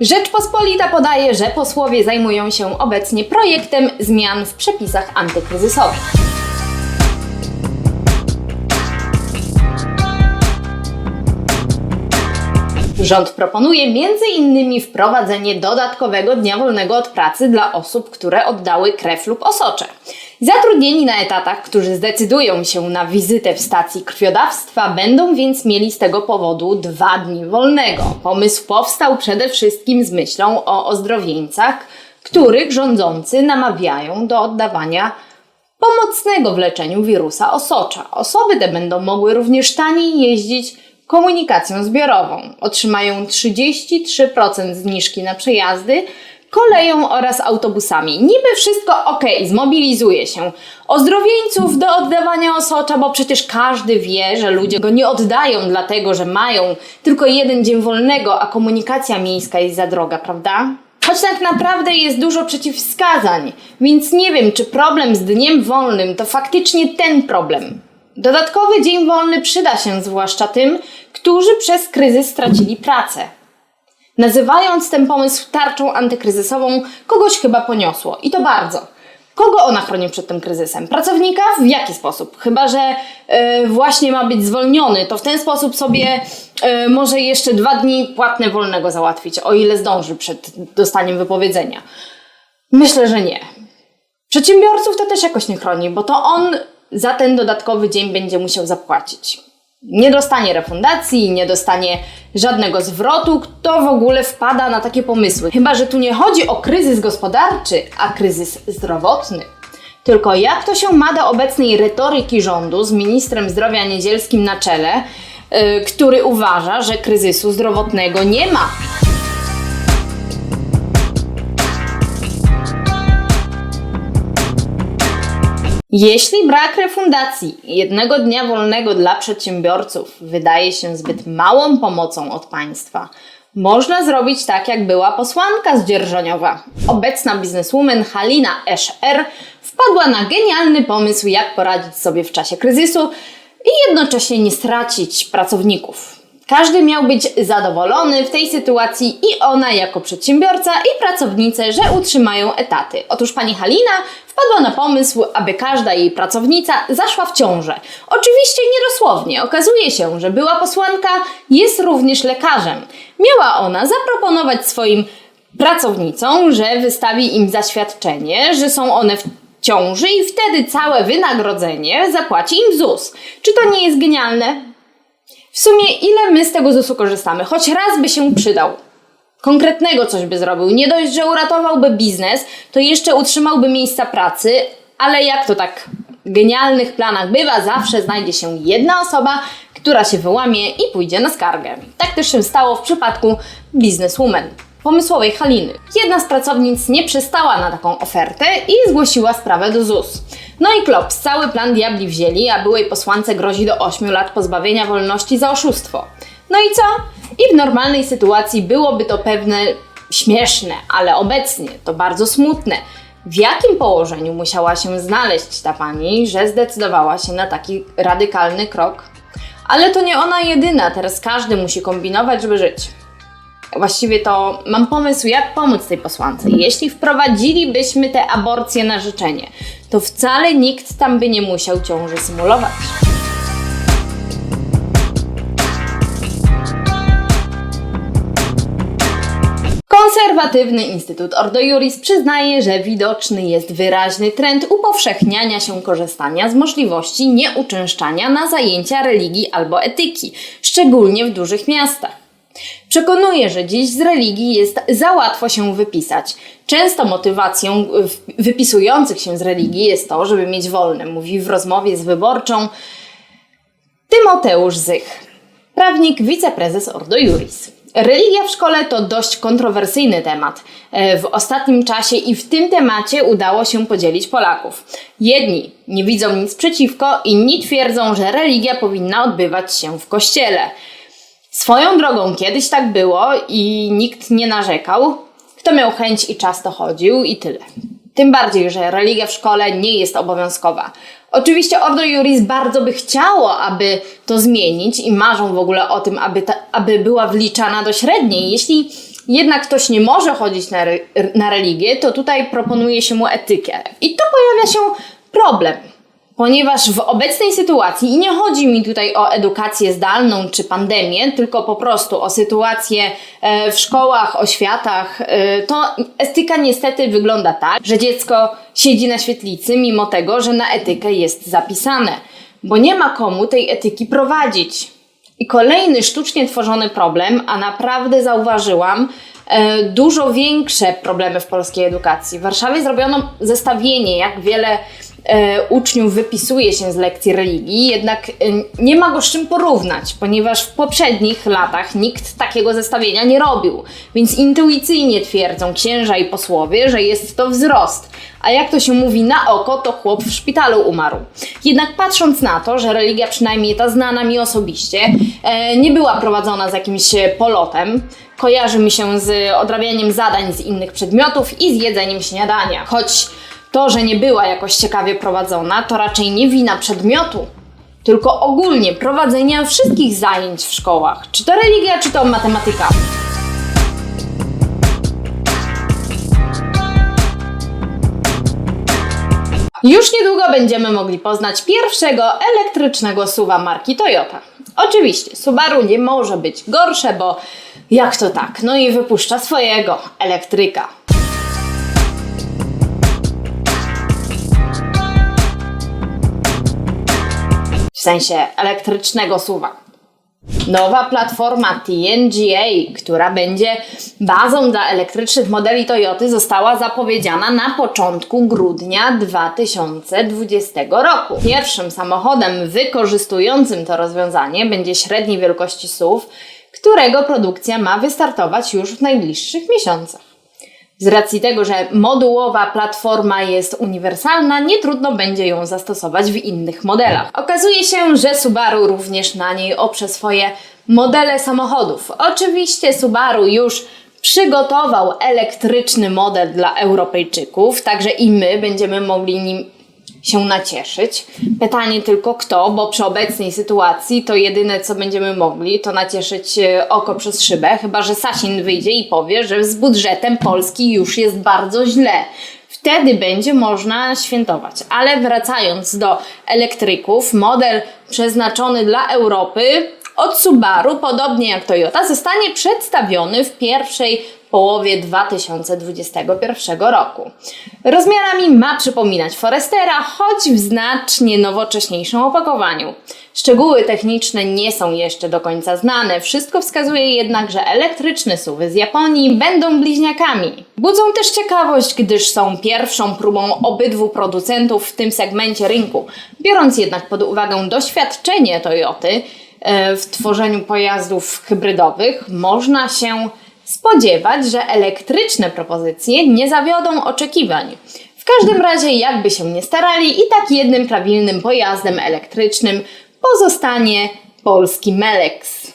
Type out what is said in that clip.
Rzeczpospolita podaje, że posłowie zajmują się obecnie projektem zmian w przepisach antykryzysowych. Rząd proponuje m.in. wprowadzenie dodatkowego dnia wolnego od pracy dla osób, które oddały krew lub osocze. Zatrudnieni na etatach, którzy zdecydują się na wizytę w stacji krwiodawstwa, będą więc mieli z tego powodu dwa dni wolnego. Pomysł powstał przede wszystkim z myślą o ozdrowieńcach, których rządzący namawiają do oddawania pomocnego w leczeniu wirusa osocza. Osoby te będą mogły również taniej jeździć komunikacją zbiorową. Otrzymają 33% zniżki na przejazdy koleją oraz autobusami. Niby wszystko ok, zmobilizuje się ozdrowieńców do oddawania osocza, bo przecież każdy wie, że ludzie go nie oddają dlatego, że mają tylko jeden dzień wolnego, a komunikacja miejska jest za droga, prawda? Choć tak naprawdę jest dużo przeciwwskazań, więc nie wiem, czy problem z dniem wolnym to faktycznie ten problem. Dodatkowy dzień wolny przyda się zwłaszcza tym, którzy przez kryzys stracili pracę. Nazywając ten pomysł tarczą antykryzysową, kogoś chyba poniosło i to bardzo. Kogo ona chroni przed tym kryzysem? Pracownika? W jaki sposób? Chyba, że e, właśnie ma być zwolniony, to w ten sposób sobie e, może jeszcze dwa dni płatne wolnego załatwić, o ile zdąży przed dostaniem wypowiedzenia. Myślę, że nie. Przedsiębiorców to też jakoś nie chroni, bo to on za ten dodatkowy dzień będzie musiał zapłacić. Nie dostanie refundacji, nie dostanie żadnego zwrotu. Kto w ogóle wpada na takie pomysły? Chyba, że tu nie chodzi o kryzys gospodarczy, a kryzys zdrowotny. Tylko jak to się ma do obecnej retoryki rządu z ministrem zdrowia niedzielskim na czele, yy, który uważa, że kryzysu zdrowotnego nie ma? Jeśli brak refundacji jednego dnia wolnego dla przedsiębiorców wydaje się zbyt małą pomocą od państwa, można zrobić tak, jak była posłanka z Dzierżoniowa. Obecna bizneswoman Halina Escher wpadła na genialny pomysł, jak poradzić sobie w czasie kryzysu i jednocześnie nie stracić pracowników. Każdy miał być zadowolony w tej sytuacji i ona jako przedsiębiorca i pracownice, że utrzymają etaty. Otóż pani Halina wpadła na pomysł, aby każda jej pracownica zaszła w ciążę. Oczywiście niedosłownie. Okazuje się, że była posłanka jest również lekarzem. Miała ona zaproponować swoim pracownicom, że wystawi im zaświadczenie, że są one w ciąży i wtedy całe wynagrodzenie zapłaci im ZUS. Czy to nie jest genialne? W sumie ile my z tego ZUS-u korzystamy? Choć raz by się przydał. Konkretnego coś by zrobił. Nie dość, że uratowałby biznes, to jeszcze utrzymałby miejsca pracy, ale jak to tak w genialnych planach bywa, zawsze znajdzie się jedna osoba, która się wyłamie i pójdzie na skargę. Tak też się stało w przypadku bizneswoman pomysłowej Haliny. Jedna z pracownic nie przystała na taką ofertę i zgłosiła sprawę do ZUS. No i klops, cały plan diabli wzięli, a byłej posłance grozi do 8 lat pozbawienia wolności za oszustwo. No i co? I w normalnej sytuacji byłoby to pewne śmieszne, ale obecnie to bardzo smutne. W jakim położeniu musiała się znaleźć ta pani, że zdecydowała się na taki radykalny krok? Ale to nie ona jedyna, teraz każdy musi kombinować, żeby żyć. Właściwie to mam pomysł, jak pomóc tej posłance. Jeśli wprowadzilibyśmy te aborcje na życzenie, to wcale nikt tam by nie musiał ciąży symulować. Konserwatywny Instytut Ordo Juris przyznaje, że widoczny jest wyraźny trend upowszechniania się korzystania z możliwości nieuczęszczania na zajęcia religii albo etyki, szczególnie w dużych miastach. Przekonuje, że dziś z religii jest za łatwo się wypisać. Często motywacją wypisujących się z religii jest to, żeby mieć wolne, mówi w rozmowie z wyborczą Tymoteusz Zych, prawnik, wiceprezes Ordo Juris. Religia w szkole to dość kontrowersyjny temat. E, W ostatnim czasie i w tym temacie udało się podzielić Polaków. Jedni nie widzą nic przeciwko, inni twierdzą, że religia powinna odbywać się w kościele. Swoją drogą kiedyś tak było i nikt nie narzekał. Kto miał chęć i czas, to chodził i tyle. Tym bardziej, że religia w szkole nie jest obowiązkowa. Oczywiście Ordo Juris bardzo by chciało, aby to zmienić i marzą w ogóle o tym, aby, ta, aby była wliczana do średniej. Jeśli jednak ktoś nie może chodzić na, re- na religię, to tutaj proponuje się mu etykę. I tu pojawia się problem. Ponieważ w obecnej sytuacji, i nie chodzi mi tutaj o edukację zdalną czy pandemię, tylko po prostu o sytuację e, w szkołach, oświatach, e, to etyka niestety wygląda tak, że dziecko siedzi na świetlicy, mimo tego, że na etykę jest zapisane, bo nie ma komu tej etyki prowadzić. I kolejny sztucznie tworzony problem, a naprawdę zauważyłam e, dużo większe problemy w polskiej edukacji. W Warszawie zrobiono zestawienie, jak wiele uczniów wypisuje się z lekcji religii, jednak e, nie ma go z czym porównać, ponieważ w poprzednich latach nikt takiego zestawienia nie robił. Więc intuicyjnie twierdzą księża i posłowie, że jest to wzrost. A jak to się mówi na oko, to chłop w szpitalu umarł. Jednak patrząc na to, że religia, przynajmniej ta znana mi osobiście, e, nie była prowadzona z jakimś e, polotem, kojarzy mi się z odrabianiem zadań z innych przedmiotów i z jedzeniem śniadania. Choć to, że nie była jakoś ciekawie prowadzona, to raczej nie wina przedmiotu, tylko ogólnie prowadzenia wszystkich zajęć w szkołach. Czy to religia, czy to matematyka. Już niedługo będziemy mogli poznać pierwszego elektrycznego suwa marki Toyota. Oczywiście, Subaru nie może być gorsze, bo jak to tak? No i wypuszcza swojego elektryka. Sensie elektrycznego suwa. Nowa platforma TNGA, która będzie bazą dla elektrycznych modeli Toyoty, została zapowiedziana na początku grudnia 2020 roku. Pierwszym samochodem wykorzystującym to rozwiązanie będzie średniej wielkości SUV, którego produkcja ma wystartować już w najbliższych miesiącach. Z racji tego, że modułowa platforma jest uniwersalna, nie trudno będzie ją zastosować w innych modelach. Okazuje się, że Subaru również na niej oprze swoje modele samochodów. Oczywiście Subaru już przygotował elektryczny model dla Europejczyków, także i my będziemy mogli nim się nacieszyć. Pytanie tylko kto, bo przy obecnej sytuacji to jedyne co będziemy mogli to nacieszyć e, oko przez szybę, chyba że Sasin wyjdzie i powie, że z budżetem Polski już jest bardzo źle. Wtedy będzie można świętować. Ale wracając do elektryków, model przeznaczony dla Europy od Subaru, podobnie jak Toyota, zostanie przedstawiony w pierwszej połowie 2021 roku. Rozmiarami ma przypominać Forestera, choć w znacznie nowocześniejszym opakowaniu. Szczegóły techniczne nie są jeszcze do końca znane, wszystko wskazuje jednak, że elektryczne suwy z Japonii będą bliźniakami. Budzą też ciekawość, gdyż są pierwszą próbą obydwu producentów w tym segmencie rynku. Biorąc jednak pod uwagę doświadczenie Toyoty, w tworzeniu pojazdów hybrydowych, można się spodziewać, że elektryczne propozycje nie zawiodą oczekiwań. W każdym razie, jakby się nie starali, i tak jednym prawilnym pojazdem elektrycznym pozostanie polski Melex.